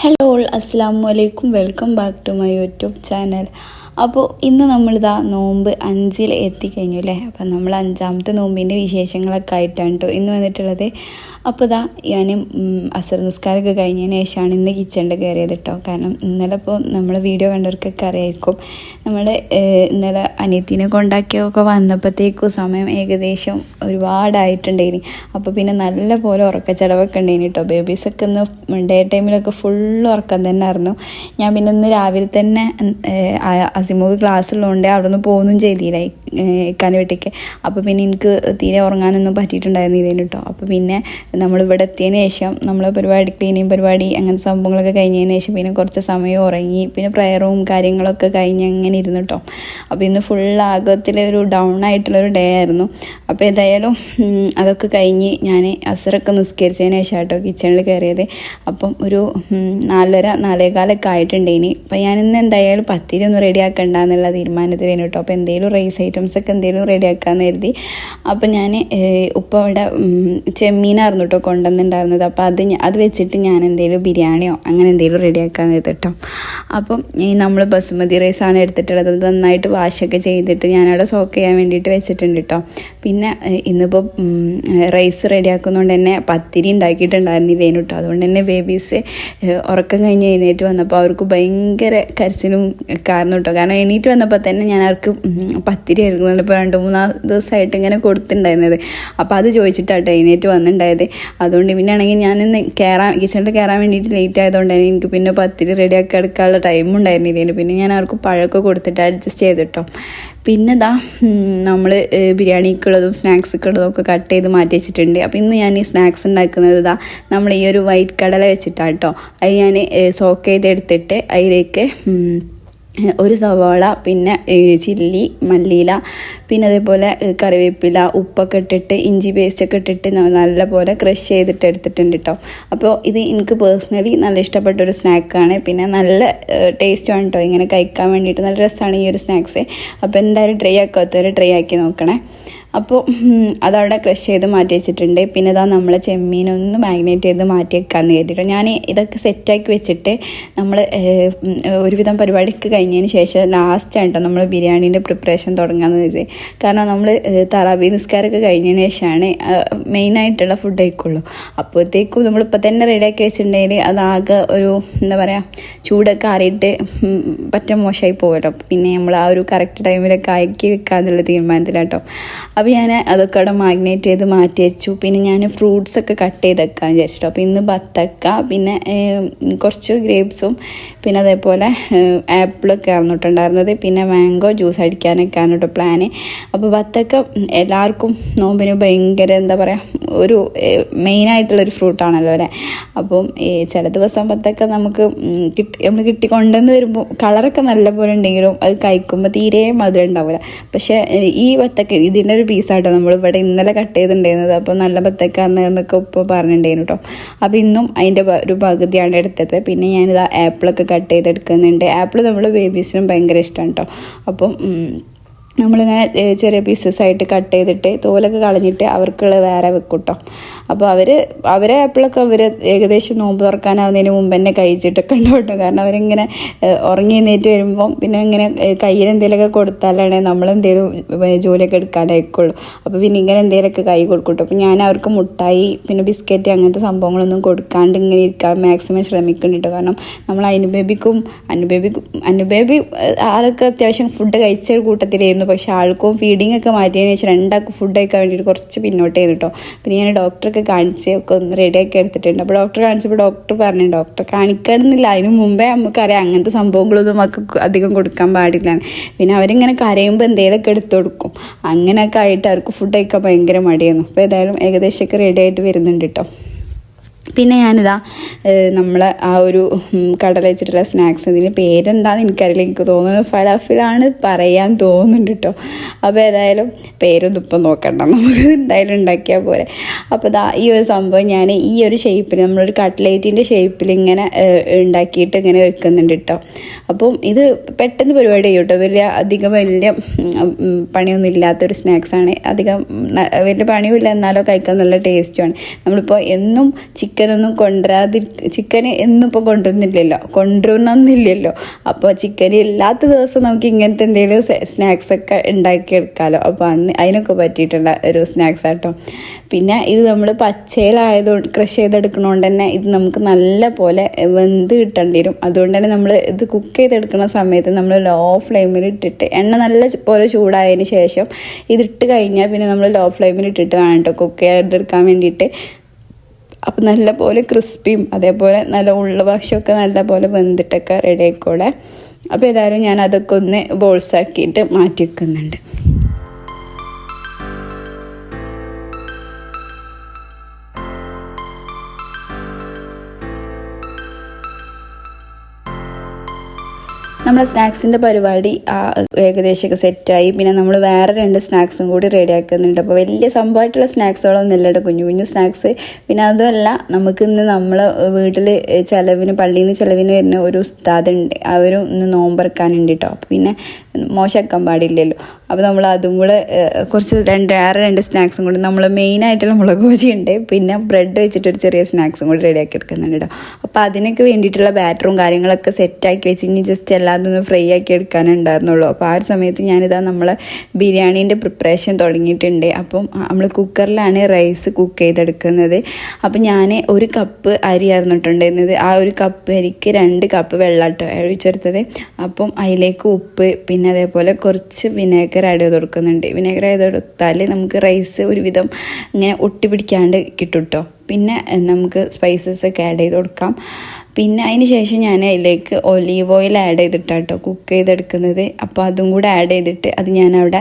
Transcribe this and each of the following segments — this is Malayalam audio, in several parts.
ഹലോ അസ്സാം വലൈക്കും welcome back to my YouTube channel അപ്പോൾ ഇന്ന് നമ്മളിതാ നോമ്പ് അഞ്ചിൽ എത്തിക്കഴിഞ്ഞു അല്ലേ? അപ്പം നമ്മൾ അഞ്ചാമത്തെ നോമ്പിന്റെ വിശേഷങ്ങളൊക്കെ ആയിട്ടാണ് കേട്ടോ ഇന്ന് വന്നിട്ടുള്ളത്. അപ്പോൾ ഇതാ ഞാൻ അസർ നിസ്കാരമൊക്കെ കഴിഞ്ഞതിന് ശേഷമാണ് ഇന്ന് കിച്ചണിൽ കയറിയത് കേട്ടോ കാരണം ഇന്നലെ ഇപ്പോൾ നമ്മൾ വീഡിയോ കണ്ടവർക്കൊക്കെ അറിയായിരിക്കും. നമ്മൾ ഇന്നലെ അനിയത്തിനെ കൊണ്ടാക്കിയൊക്കെ വന്നപ്പോഴത്തേക്കും സമയം ഏകദേശം ഒരുപാടായിട്ടുണ്ടായിനി. അപ്പോൾ പിന്നെ നല്ല പോലെ ഉറക്ക ചിലവൊക്കെ ഉണ്ടായിനി കേട്ടോ ബേബീസൊക്കെ ഇന്ന് ഡേ ടൈമിലൊക്കെ ഫുൾ ഉറക്കം തന്നെ ആയിരുന്നു. ഞാൻ പിന്നെ ഇന്ന് രാവിലെ തന്നെ അസിമുഖ് ക്ലാസ്സുള്ളതുകൊണ്ട് അവിടെ നിന്ന് പോകുന്നും ചെയ്തില്ല. ഇക്കാന്റെ വീട്ടിലേക്ക് അപ്പോൾ പിന്നെ എനിക്ക് തീരെ ഉറങ്ങാനൊന്നും പറ്റിയിട്ടുണ്ടായിരുന്നില്ല കേട്ടോ അപ്പോൾ പിന്നെ നമ്മളിവിടെ എത്തിയതിന് ശേഷം നമ്മൾ പരിപാടി ക്ലീനിങ് പരിപാടി അങ്ങനത്തെ സംഭവങ്ങളൊക്കെ കഴിഞ്ഞതിന് ശേഷം പിന്നെ കുറച്ച് സമയം ഉറങ്ങി പിന്നെ പ്രയറും കാര്യങ്ങളൊക്കെ കഴിഞ്ഞ് അങ്ങനെ ഇരുന്നു കേട്ടോ അപ്പോൾ ഇന്ന് ഫുൾ ആകത്തിൽ ഒരു ഡൗൺ ആയിട്ടുള്ളൊരു ഡേ ആയിരുന്നു. അപ്പോൾ ഏതായാലും അതൊക്കെ കഴിഞ്ഞ് ഞാൻ അസറൊക്കെ നിസ്കരിച്ചതിന് ശേഷം കേട്ടോ കിച്ചണിൽ കയറിയത് അപ്പം ഒരു നാലര നാലേകാലൊക്കെ ആയിട്ടുണ്ടേനി. അപ്പം ഞാനിന്ന് എന്തായാലും പത്തിരി ഒന്ന് റെഡി ആക്കണ്ട എന്നുള്ള തീരുമാനത്തിലേനു കേട്ടോ അപ്പോൾ എന്തെങ്കിലും റൈസ് ഐറ്റംസ് ഒക്കെ എന്തെങ്കിലും റെഡി ആക്കാമെന്ന് കരുതി അപ്പോൾ ഞാൻ ഉപ്പ അവിടെ ചെമ്മീനായിരുന്നു കേട്ടോ കൊണ്ടുവന്നിട്ടുണ്ടായിരുന്നത് അപ്പോൾ അത് അത് വെച്ചിട്ട് ഞാൻ എന്തെങ്കിലും ബിരിയാണിയോ അങ്ങനെ എന്തെങ്കിലും റെഡി ആക്കാമെന്ന് കരുതി കേട്ടോ അപ്പം ഈ നമ്മൾ ബസുമതി റൈസാണ് എടുത്തിട്ടുള്ളത്. അത് നന്നായിട്ട് വാഷൊക്കെ ചെയ്തിട്ട് ഞാനവിടെ സോക്ക് ചെയ്യാൻ വേണ്ടിയിട്ട് വെച്ചിട്ടുണ്ട് കേട്ടോ പിന്നെ ഇന്നിപ്പോൾ റൈസ് റെഡിയാക്കുന്നതുകൊണ്ട് തന്നെ പത്തിരി ഉണ്ടാക്കിയിട്ടുണ്ടായിരുന്നില്ലേനു കേട്ടോ അതുകൊണ്ട് തന്നെ ബേബീസ് ഉറക്കം കഴിഞ്ഞ് എഴുന്നേറ്റ് വന്നപ്പോൾ അവർക്ക് ഭയങ്കര കരച്ചിലും കാരണം കേട്ടോ കാരണം എണീറ്റ് വന്നപ്പോൾ തന്നെ ഞാൻ അവർക്ക് പത്തിരി ആയിരുന്നു. ഇപ്പോൾ രണ്ട് മൂന്നാൽ ദിവസമായിട്ട് ഇങ്ങനെ കൊടുത്തിട്ടുണ്ടായിരുന്നത് അപ്പോൾ അത് ചോദിച്ചിട്ടാട്ടോ എഴുന്നേറ്റ് വന്നിട്ടുണ്ടായത് അതുകൊണ്ട് പിന്നെ ആണെങ്കിൽ ഞാനിന്ന് കയറാൻ കിച്ചണിൽ കയറാൻ വേണ്ടിയിട്ട് ലേറ്റ് ആയതുകൊണ്ട് എനിക്ക് പിന്നെ പത്തിരി റെഡിയാക്കി എടുക്കാനുള്ള ടൈം ഉണ്ടായിരുന്നില്ല. പിന്നെ ഞാൻ അവർക്ക് പഴമൊക്കെ കൊടുത്തിട്ട് അഡ്ജസ്റ്റ് ചെയ്തിട്ടോ. പിന്നെ ഇതാ നമ്മൾ ബിരിയാണിക്കുള്ളതും സ്നാക്സൊക്കെ ഒക്കെ കട്ട് ചെയ്ത് മാറ്റി വെച്ചിട്ടുണ്ട്. അപ്പോൾ ഇന്ന് ഞാൻ ഈ സ്നാക്സ് ഉണ്ടാക്കുന്നത് ഇതാ നമ്മൾ ഈ ഒരു വൈറ്റ് കടല വെച്ചിട്ടാണ് കേട്ടോ അത് ഞാൻ സോക്ക് ചെയ്തെടുത്തിട്ട് അതിലേക്ക് ഒരു സവാള പിന്നെ ചില്ലി മല്ലിയില പിന്നെ അതേപോലെ കറിവേപ്പില ഉപ്പൊക്കെ ഇട്ടിട്ട് ഇഞ്ചി പേസ്റ്റൊക്കെ ഇട്ടിട്ട് നല്ല പോലെ ക്രഷ് ചെയ്തിട്ട് എടുത്തിട്ടുണ്ട് കേട്ടോ അപ്പോൾ ഇത് എനിക്ക് പേഴ്സണലി നല്ല ഇഷ്ടപ്പെട്ട ഒരു സ്നാക്കാണ് പിന്നെ നല്ല ടേസ്റ്റുമാണ് കേട്ടോ ഇങ്ങനെ കഴിക്കാൻ വേണ്ടിയിട്ട് നല്ല രസമാണ് ഈ ഒരു സ്നാക്സ് അപ്പോൾ എന്തായാലും ട്രൈ ആക്കാത്തവർ ട്രൈ ആക്കി നോക്കണേ. അപ്പോൾ അതവിടെ ക്രഷ് ചെയ്ത് മാറ്റി വെച്ചിട്ടുണ്ട്. പിന്നെ ഇതാ നമ്മൾ ചെമ്മീനൊന്ന് മാഗ്നേറ്റ് ചെയ്ത് മാറ്റി വെക്കാമെന്ന് കരുതിയിട്ട് ഞാൻ ഇതൊക്കെ സെറ്റാക്കി വെച്ചിട്ട് നമ്മൾ ഒരുവിധം പരിപാടിക്ക് കഴിഞ്ഞതിന് ശേഷം ലാസ്റ്റ് ആയിട്ടോ നമ്മൾ ബിരിയാണീന്റെ പ്രിപ്പറേഷൻ തുടങ്ങാമെന്ന് വെച്ചാൽ കാരണം നമ്മൾ തറാബി നിസ്കാരമൊക്കെ കഴിഞ്ഞതിന് ശേഷമാണ് മെയിനായിട്ടുള്ള ഫുഡ് കഴിക്കുള്ളൂ. അപ്പോഴത്തേക്കും നമ്മളിപ്പോൾ തന്നെ റെഡിയാക്കി വെച്ചിട്ടുണ്ടെങ്കിൽ അതാകെ ഒരു എന്താ പറയുക ചൂടൊക്കെ ആറിയിട്ട് ഉം, പറ്റ മോശമായി പോകുമല്ലോ പിന്നെ നമ്മൾ ആ ഒരു കറക്റ്റ് ടൈമിലൊക്കെ ആക്കി വെക്കാന്നുള്ള തീരുമാനത്തിലാട്ടോ. അപ്പോൾ ഞാൻ അതൊക്കെ അവിടെ മാഗ്നേറ്റ് ചെയ്ത് മാറ്റി വെച്ചു. പിന്നെ ഞാൻ ഫ്രൂട്ട്സ് ഒക്കെ കട്ട് ചെയ്ത് വെക്കാൻ വിചാരിച്ചിട്ടു. അപ്പോൾ ഇന്ന് ബത്തക്ക പിന്നെ കുറച്ച് ഗ്രേപ്സും പിന്നെ അതേപോലെ ആപ്പിളൊക്കെ ആയിരുന്നിട്ടുണ്ടായിരുന്നത് പിന്നെ മാംഗോ ജ്യൂസ് അടിക്കാനൊക്കെ ആണ് കേട്ടോ പ്ലാന് അപ്പോൾ ബത്തക്ക എല്ലാവർക്കും നോമ്പിന് ഭയങ്കര എന്താ പറയുക ഒരു മെയിനായിട്ടുള്ളൊരു ഫ്രൂട്ടാണല്ലോ അല്ലേ? അപ്പം ചില ദിവസം ബത്തക്ക നമുക്ക് കിട്ടി നമ്മൾ കിട്ടിക്കൊണ്ടെന്ന് വരുമ്പോൾ കളറൊക്കെ നല്ല പോലെ ഉണ്ടെങ്കിലും അത് കഴിക്കുമ്പോൾ തീരെ മധുരം ഉണ്ടാവില്ല പക്ഷേ ഈ ബത്തക്ക ഇതിന്റെ ഒരു പീസാട്ടോ. നമ്മൾ ഇവിടെ ഇന്നലെ കട്ട് ചെയ്തിട്ടുണ്ടായിരുന്നത്. അപ്പോൾ നല്ല ബത്തക്കാന്ന് എന്നൊക്കെ ഇപ്പോൾ പറഞ്ഞിട്ടുണ്ടായിരുന്നു കേട്ടോ അപ്പോൾ ഇന്നും അതിന്റെ ഒരു പകുതിയാണ് എടുത്തത്. പിന്നെ ഞാനിത് ആപ്പിളൊക്കെ കട്ട് ചെയ്തെടുക്കുന്നുണ്ട്. ആപ്പിൾ നമ്മൾ ബേബീസിനും ഭയങ്കര ഇഷ്ടമാണ് കേട്ടോ അപ്പം നമ്മളിങ്ങനെ ചെറിയ പീസസ് ആയിട്ട് കട്ട് ചെയ്തിട്ട് തോലൊക്കെ കളഞ്ഞിട്ട് അവർക്കുള്ള വേറെ വെക്കും കേട്ടോ അപ്പോൾ അവർ അവരെ ആപ്പിളൊക്കെ അവർ ഏകദേശം നോമ്പ് തുറക്കാനാവുന്നതിന് മുമ്പ് തന്നെ കഴിച്ചിട്ടൊക്കെ ഉണ്ടാവും കാരണം അവരിങ്ങനെ ഉറങ്ങി എഴുന്നേറ്റ് വരുമ്പം പിന്നെ ഇങ്ങനെ കയ്യിൽ എന്തെങ്കിലുമൊക്കെ കൊടുത്താലാണ് നമ്മളെന്തെങ്കിലും ജോലിയൊക്കെ എടുക്കാനായിക്കുള്ളൂ. അപ്പോൾ പിന്നെ ഇങ്ങനെ എന്തെങ്കിലുമൊക്കെ കൈ കൊടുക്കും അപ്പോൾ ഞാൻ അവർക്ക് മുട്ടായി പിന്നെ ബിസ്ക്കറ്റ് അങ്ങനത്തെ സംഭവങ്ങളൊന്നും കൊടുക്കാണ്ട് ഇങ്ങനെ ഇരിക്കാൻ മാക്സിമം ശ്രമിക്കുന്നുണ്ട് കാരണം നമ്മൾ അനുബേബിക്കും അനുബേബിക്കും അനുബേബി ആളൊക്കെ അത്യാവശ്യം ഫുഡ് കഴിച്ച ഒരു കൂട്ടത്തിലായിരുന്നു പക്ഷേ ആൾക്കും ഫീഡിങ് ഒക്കെ മാറ്റിയതിന് ശേഷം രണ്ടാൾക്ക് ഫുഡ് കഴിക്കാൻ വേണ്ടിയിട്ട് കുറച്ച് പിന്നോട്ട് ചെയ്തു കേട്ടോ പിന്നെ ഞാൻ ഡോക്ടറൊക്കെ കാണിച്ച് ഒക്കെ ഒന്ന് റെഡിയാക്കി എടുത്തിട്ടുണ്ട്. അപ്പോൾ ഡോക്ടർ കാണിച്ചപ്പോൾ ഡോക്ടർ പറഞ്ഞു ഡോക്ടർ കാണിക്കണമെന്നില്ല. അതിന് മുമ്പേ നമുക്കറിയാം അങ്ങനത്തെ സംഭവങ്ങളൊന്നും നമുക്ക് അധികം കൊടുക്കാൻ പാടില്ല. പിന്നെ അവരിങ്ങനെ കരയുമ്പോൾ എന്തെങ്കിലുമൊക്കെ എടുത്തു കൊടുക്കും. അങ്ങനെയൊക്കെ ആയിട്ട് അവർക്ക് ഫുഡ് കഴിക്കാൻ ഭയങ്കര മടിയായിരുന്നു. അപ്പോൾ ഏതായാലും ഏകദേശമൊക്കെ റെഡി ആയിട്ട് വരുന്നുണ്ട് കേട്ടോ പിന്നെ ഞാനിതാ നമ്മളെ ആ ഒരു കടല വെച്ചിട്ടുള്ള സ്നാക്സ് ഇതിന് പേരെന്താണെന്ന് എനിക്കറിയില്ല. എനിക്ക് തോന്നുന്നത് ഫലാഫിലാണ് പറയാൻ തോന്നുന്നുണ്ട് കേട്ടോ അപ്പോൾ ഏതായാലും പേരൊന്നും ഇപ്പം നോക്കണ്ട. നമുക്ക് എന്തായാലും ഉണ്ടാക്കിയാൽ പോരെ. അപ്പോൾ ഇതാ ഈ ഒരു സംഭവം ഞാൻ ഈ ഒരു ഷേപ്പിൽ നമ്മളൊരു കട്ട്ലേറ്റിന്റെ ഷേപ്പിൽ ഇങ്ങനെ ഉണ്ടാക്കിയിട്ട് ഇങ്ങനെ വെക്കുന്നുണ്ട് കേട്ടോ അപ്പം ഇത് പെട്ടെന്ന് പരിപാടി ചെയ്യും കേട്ടോ വലിയ അധികം വലിയ പണിയൊന്നും ഇല്ലാത്തൊരു സ്നാക്സാണ് അധികം വലിയ പണിയും ഇല്ല എന്നാലോ കഴിക്കാൻ നല്ല ടേസ്റ്റുമാണ് നമ്മളിപ്പോൾ എന്നും ചിക്കനൊന്നും കൊണ്ടുവരാതി ചിക്കൻ എന്നിപ്പോൾ കൊണ്ടുവന്നില്ലല്ലോ. കൊണ്ടുവരണമെന്നില്ലല്ലോ അപ്പോൾ ചിക്കൻ ഇല്ലാത്ത ദിവസം നമുക്ക് ഇങ്ങനത്തെ എന്തെങ്കിലും സ്നാക്സൊക്കെ ഉണ്ടാക്കി ഉണ്ടാക്കിയെടുക്കാമല്ലോ അപ്പോൾ അന്ന് അതിനൊക്കെ പറ്റിയിട്ടുള്ള ഒരു സ്നാക്സ് ആട്ടോ. പിന്നെ ഇത് നമ്മൾ പച്ചയിലായതുകൊണ്ട് ക്രഷ് ചെയ്തെടുക്കണോണ്ട് തന്നെ ഇത് നമുക്ക് നല്ല പോലെ വെന്ത് കിട്ടേണ്ടി വരും. അതുകൊണ്ട് തന്നെ നമ്മൾ ഇത് കുക്ക് ചെയ്തെടുക്കുന്ന സമയത്ത് നമ്മൾ ലോ ഫ്ലെയിമിൽ ഇട്ടിട്ട് എണ്ണ നല്ല പോലെ ചൂടായതിന് ശേഷം ഇതിട്ട് കഴിഞ്ഞാൽ പിന്നെ നമ്മൾ ലോ ഫ്ലെയിമിൽ ഇട്ടിട്ട് വേണം കേട്ടോ കുക്ക് ചെയ്തെടുക്കാൻ വേണ്ടിയിട്ട്. അപ്പം നല്ലപോലെ ക്രിസ്പിയും അതേപോലെ നല്ല ഉള്ള ഭക്ഷ്യമൊക്കെ നല്ല പോലെ വെന്തിട്ടൊക്കെ റെഡി അപ്പോൾ ഏതായാലും ഞാൻ അതൊക്കെ ഒന്ന് ബോൾസാക്കിയിട്ട് മാറ്റി വെക്കുന്നുണ്ട് നമ്മുടെ സ്നാക്സിന്റെ പരിപാടി ഏകദേശമൊക്കെ സെറ്റായി. പിന്നെ നമ്മൾ വേറെ രണ്ട് സ്നാക്സും കൂടി റെഡി ആക്കുന്നുണ്ട്. അപ്പോൾ വലിയ സംഭവമായിട്ടുള്ള സ്നാക്സുകളൊന്നും ഇല്ല കുഞ്ഞു കുഞ്ഞു സ്നാക്സ്. പിന്നെ അതുമല്ല നമുക്ക് ഇന്ന് നമ്മൾ വീട്ടിൽ ചിലവിന് പള്ളിയിൽ നിന്ന് ചിലവിന് വരുന്ന ഒരു ഉസ്താദുണ്ട് അവരും ഇന്ന് നോമ്പറക്കാനുണ്ട് കേട്ടോ. പിന്നെ മോശമാക്കാൻ പാടില്ലല്ലോ. അപ്പോൾ നമ്മൾ അതും കൂടെ കുറച്ച് രണ്ട് വേറെ രണ്ട് സ്നാക്സും കൂടി. നമ്മൾ മെയിനായിട്ടുള്ള മുളക് ഉണ്ട് പിന്നെ ബ്രെഡ് വെച്ചിട്ട് ഒരു ചെറിയ സ്നാക്സും കൂടി റെഡിയാക്കി എടുക്കുന്നുണ്ട് കേട്ടോ അപ്പോൾ അതിനൊക്കെ വേണ്ടിയിട്ടുള്ള ബാറ്ററും കാര്യങ്ങളൊക്കെ സെറ്റാക്കി വെച്ച് ഇനി ജസ്റ്റ് എല്ലാതും ഒന്ന് ഫ്രൈ ആക്കി എടുക്കാനുണ്ടായിരുന്നുള്ളൂ അപ്പോൾ ആ ഒരു സമയത്ത് ഞാനിതാ നമ്മൾ ബിരിയാണീന്റെ പ്രിപ്പറേഷൻ തുടങ്ങിയിട്ടുണ്ട്. അപ്പം നമ്മൾ കുക്കറിലാണ് റൈസ് കുക്ക് ചെയ്തെടുക്കുന്നത്. അപ്പം ഞാൻ ഒരു കപ്പ് അരി അറിഞ്ഞിട്ടുണ്ടായിരുന്നത് ആ ഒരു കപ്പ് അരിക്ക് രണ്ട് കപ്പ് വെള്ളം ഒഴിച്ചെടുത്തത് അപ്പം അതിലേക്ക് ഉപ്പ് പിന്നെ അതേപോലെ കുറച്ച് വിനേഗർ ആഡ് ചെയ്ത് കൊടുക്കുന്നുണ്ട്. വിനേഗർ ആഡ് കൊടുത്താൽ നമുക്ക് റൈസ് ഒരുവിധം ഇങ്ങനെ ഒട്ടിപ്പിടിക്കാണ്ട് കിട്ടും കേട്ടോ പിന്നെ നമുക്ക് സ്പൈസസ് ഒക്കെ ആഡ് ചെയ്ത് കൊടുക്കാം. പിന്നെ അതിന് ശേഷം ഞാൻ അതിലേക്ക് ഒലീവ് ഓയിൽ ആഡ് ചെയ്തിട്ടാണ് കേട്ടോ കുക്ക് ചെയ്തെടുക്കുന്നത്. അപ്പോൾ അതും കൂടെ ആഡ് ചെയ്തിട്ട് അത് ഞാൻ അവിടെ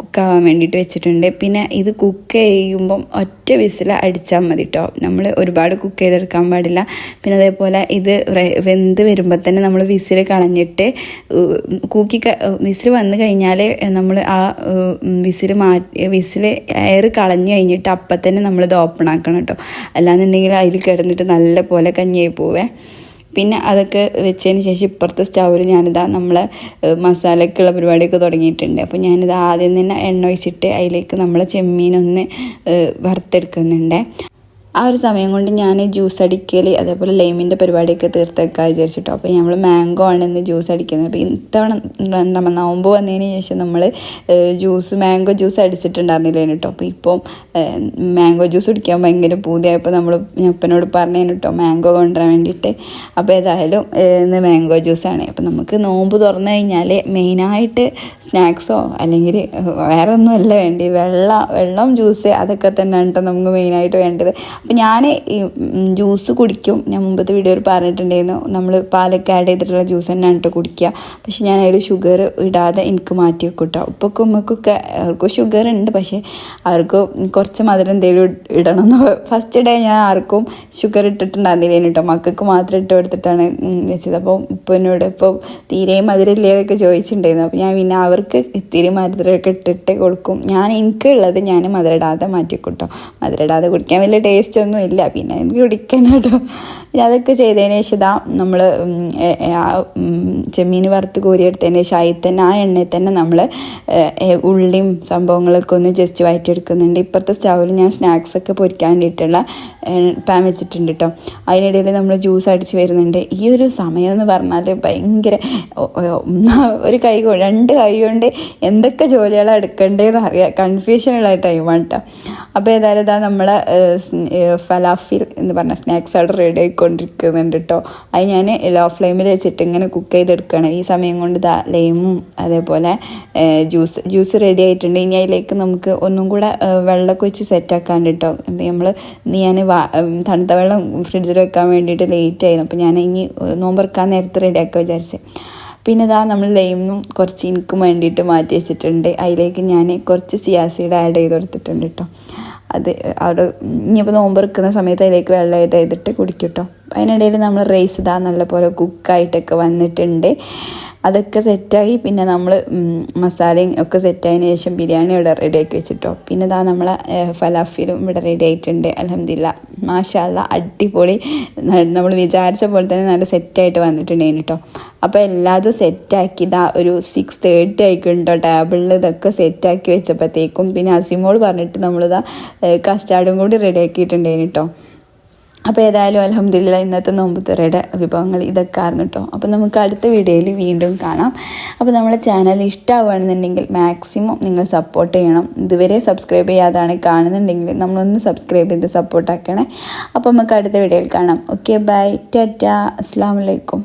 കുക്കാവാൻ വേണ്ടിയിട്ട് വെച്ചിട്ടുണ്ട്. പിന്നെ ഇത് കുക്ക് ചെയ്യുമ്പം ഒറ്റ വിസിൽ അടിച്ചാൽ മതി കേട്ടോ നമ്മൾ ഒരുപാട് കുക്ക് ചെയ്തെടുക്കാൻ പാടില്ല. പിന്നെ അതേപോലെ ഇത് വെന്ത് വരുമ്പോൾ തന്നെ നമ്മൾ വിസിൽ കളഞ്ഞിട്ട് കൂക്കി വിസിൽ വന്നു കഴിഞ്ഞാൽ നമ്മൾ ആ വിസിൽ മാറ്റി വിസിൽ എയർ കളഞ്ഞു കഴിഞ്ഞിട്ട് അപ്പം തന്നെ നമ്മളിത് ഓപ്പൺ ആക്കണം കേട്ടോ. അല്ലാന്നുണ്ടെങ്കിൽ അതിൽ കിടന്നിട്ട് നല്ല പോലെ കഞ്ഞിയായി പോവേ. പിന്നെ അതൊക്കെ വെച്ചതിന് ശേഷം ഇപ്പുറത്തെ സ്റ്റൗവിൽ ഞാനിതാ നമ്മൾ മസാലയ്ക്കുള്ള പരിപാടിയൊക്കെ തുടങ്ങിയിട്ടുണ്ട്. അപ്പോൾ ഞാനിത് ആദ്യം തന്നെ എണ്ണ ഒഴിച്ചിട്ട് അതിലേക്ക് നമ്മളെ ചെമ്മീനൊന്ന് വറുത്തെടുക്കുന്നുണ്ട്. ആ ഒരു സമയം കൊണ്ട് ഞാൻ ജ്യൂസ് അടിക്കൽ അതേപോലെ ലൈമിന്റെ പരിപാടിയൊക്കെ തീർത്തൊക്കെ വിചാരിച്ചിട്ടോ. അപ്പോൾ നമ്മൾ മാംഗോ ആണ് ഇന്ന് ജ്യൂസ് അടിക്കുന്നത്. അപ്പോൾ ഇത്തവണ നോമ്പ് വന്നതിന് ശേഷം നമ്മൾ ജ്യൂസ് മാംഗോ ജ്യൂസ് അടിച്ചിട്ടുണ്ടായിരുന്നില്ല കേട്ടോ അപ്പോൾ ഇപ്പം മാംഗോ ജ്യൂസ് കുടിക്കാൻ ഭയങ്കര പൂതിയായപ്പോൾ നമ്മൾ അപ്പനോട് പറഞ്ഞു കേട്ടോ മാംഗോ കൊണ്ടുവരാൻ വേണ്ടിയിട്ട്. അപ്പോൾ ഏതായാലും ഇന്ന് മാംഗോ ജ്യൂസാണ്. അപ്പോൾ നമുക്ക് നോമ്പ് തുറന്നു കഴിഞ്ഞാൽ മെയിനായിട്ട് സ്നാക്സോ അല്ലെങ്കിൽ വേറെ ഒന്നും അല്ല വേണ്ടി വെള്ളം വെള്ളം ജ്യൂസ് അതൊക്കെ തന്നെയാണ് കേട്ടോ നമുക്ക് മെയിനായിട്ട് വേണ്ടത്. അപ്പോൾ ഞാൻ ജ്യൂസ് കുടിക്കും. ഞാൻ മുമ്പത്തെ വീഡിയോയിൽ പറഞ്ഞിട്ടുണ്ടായിരുന്നു. നമ്മൾ പാലൊക്കെ ആഡ് ചെയ്തിട്ടുള്ള ജ്യൂസ് തന്നെയാണ് കേട്ടോ കുടിക്കുക പക്ഷേ ഞാൻ അതിൽ ഷുഗർ ഇടാതെ എനിക്ക് മാറ്റി വെക്കും കേട്ടോ ഉപ്പൊക്കെ ഉമ്മക്കൊക്കെ അവർക്കും ഷുഗർ ഉണ്ട്. പക്ഷേ അവർക്ക് കുറച്ച് മധുരം എന്തെങ്കിലും ഇടണം എന്ന് ഫസ്റ്റ് ഡേ ഞാൻ ആർക്കും ഷുഗർ ഇട്ടിട്ടുണ്ടായിരുന്നില്ല കേട്ടോ മക്കൾക്ക് മാത്രം ഇട്ട് കൊടുത്തിട്ടാണ് വെച്ചത്. അപ്പോൾ ഉപ്പനോട് ഇപ്പോൾ തീരെ മധുരമില്ലേതൊക്കെ ചോദിച്ചിട്ടുണ്ടായിരുന്നു. അപ്പോൾ ഞാൻ പിന്നെ അവർക്ക് ഇത്തിരി മധുരമൊക്കെ ഇട്ടിട്ട് കൊടുക്കും. ഞാൻ എനിക്കുള്ളത് ഞാൻ മധുരടാതെ മാറ്റി കേട്ടോ മധുരടാതെ കുടിക്കാൻ വലിയ ടേസ്റ്റ് ഒന്നും ഇല്ല പിന്നെ എനിക്ക് കുടിക്കാൻ കേട്ടോ പിന്നെ അതൊക്കെ ചെയ്തതിന് ശേഷം ഇതാ നമ്മൾ ചെമ്മീൻ വറുത്ത് കോരിയെടുത്തതിന് ശേഷം അതിൽ തന്നെ ആ എണ്ണയിൽ തന്നെ നമ്മൾ ഉള്ളിയും സംഭവങ്ങളൊക്കെ ഒന്ന് ജസ്റ്റ് വയറ്റിയെടുക്കുന്നുണ്ട്. ഇപ്പുറത്തെ സ്റ്റൗവിൽ ഞാൻ സ്നാക്സ് ഒക്കെ പൊരിക്കാൻ വേണ്ടിയിട്ടുള്ള പാൻ വെച്ചിട്ടുണ്ട് കേട്ടോ അതിനിടയിൽ നമ്മൾ ജ്യൂസ് അടിച്ച് വരുന്നുണ്ട്. ഈ ഒരു സമയം എന്ന് പറഞ്ഞാൽ ഭയങ്കര ഒരു കൈ രണ്ട് കൈ കൊണ്ട് എന്തൊക്കെ ജോലികളാണ് എടുക്കേണ്ടതെന്ന് അറിയാം. കൺഫ്യൂഷനുള്ള ടൈമാണ് കേട്ടോ അപ്പോൾ ഏതായാലും ഇതാ നമ്മളെ ഫലാഫിൽ എന്ന് പറഞ്ഞ സ്നാക്സ് അവിടെ റെഡി ആയിക്കൊണ്ടിരിക്കുന്നുണ്ട് കേട്ടോ അത് ഞാൻ ലോ ഫ്ലെയിമിൽ വെച്ചിട്ട് ഇങ്ങനെ കുക്ക് ചെയ്തെടുക്കുകയാണ് ഈ സമയം കൊണ്ട് ദാ ലൈമും അതേപോലെ ജ്യൂസ് ജ്യൂസ് റെഡി ആയിട്ടുണ്ട്. ഇനി അതിലേക്ക് നമുക്ക് ഒന്നും കൂടെ വെള്ളമൊക്കെ വെച്ച് സെറ്റാക്കാണ്ട് കേട്ടോ നമ്മൾ ഞാൻ തണുത്ത വെള്ളം ഫ്രിഡ്ജിൽ വെക്കാൻ വേണ്ടിയിട്ട് ലേറ്റ് ആയിരുന്നു. അപ്പോൾ ഞാൻ ഇനി നോമ്പറക്കാൻ നേരത്തെ റെഡിയാക്കാൻ വിചാരിച്ചത് പിന്നെ ഇതാ നമ്മൾ ലൈമും കുറച്ച് ഇനിക്കും വേണ്ടിയിട്ട് മാറ്റി വെച്ചിട്ടുണ്ട്. അതിലേക്ക് ഞാൻ കുറച്ച് ചിയാസീഡ് ആഡ് ചെയ്ത് കൊടുത്തിട്ടുണ്ട് കേട്ടോ അത് അവിടെ ഇനിയിപ്പോൾ നോമ്പ് എടുക്കുന്ന സമയത്ത് അതിലേക്ക് വെള്ളമായിട്ട് ചെയ്തിട്ട് കുടിക്കും കേട്ടോ അതിനിടയിൽ നമ്മൾ റൈസ് ഇതാ നല്ലപോലെ കുക്കായിട്ടൊക്കെ വന്നിട്ടുണ്ട്. അതൊക്കെ സെറ്റായി പിന്നെ നമ്മൾ മസാലയും ഒക്കെ സെറ്റായതിനു ശേഷം ബിരിയാണി ഇവിടെ റെഡിയാക്കി വെച്ചിട്ടോ. പിന്നെ ഇതാ നമ്മളെ ഫലാഫിലും ഇവിടെ റെഡി ആയിട്ടുണ്ട്. അലഹമില്ല മാഷാല്ല അടിപൊളി. നമ്മൾ വിചാരിച്ച പോലെ തന്നെ നല്ല സെറ്റായിട്ട് വന്നിട്ടുണ്ടായിരുന്നു കേട്ടോ അപ്പോൾ എല്ലാതും സെറ്റാക്കി ഇതാ ഒരു സിക്സ് തേർട്ടി ആയിക്കുണ്ടോ ടേബിളിൽ ഇതൊക്കെ സെറ്റാക്കി വെച്ചപ്പോഴത്തേക്കും പിന്നെ അസിമോൾ പറഞ്ഞിട്ട് നമ്മളിതാ കസ്റ്റാർഡും കൂടി റെഡിയാക്കിയിട്ടുണ്ടായിരുന്നു കേട്ടോ അപ്പോൾ ഏതായാലും അലഹമ്മദില്ല ഇന്നത്തെ നോമ്പുത്തുറയുടെ വിഭവങ്ങൾ ഇതൊക്കെ ആയിരുന്നു കേട്ടോ അപ്പോൾ നമുക്ക് അടുത്ത വീഡിയോയിൽ വീണ്ടും കാണാം. അപ്പോൾ നമ്മളെ ചാനൽ ഇഷ്ടമാവുകയാണെന്നുണ്ടെങ്കിൽ മാക്സിമം നിങ്ങൾ സപ്പോർട്ട് ചെയ്യണം. ഇതുവരെ സബ്സ്ക്രൈബ് ചെയ്യാതാണ് കാണുന്നുണ്ടെങ്കിൽ നമ്മളൊന്ന് സബ്സ്ക്രൈബ് ചെയ്ത് സപ്പോർട്ടാക്കണേ അപ്പോൾ നമുക്ക് അടുത്ത വീഡിയോയിൽ കാണാം. ഓക്കെ ബൈ ടാറ്റ അസ്സാം വലൈക്കും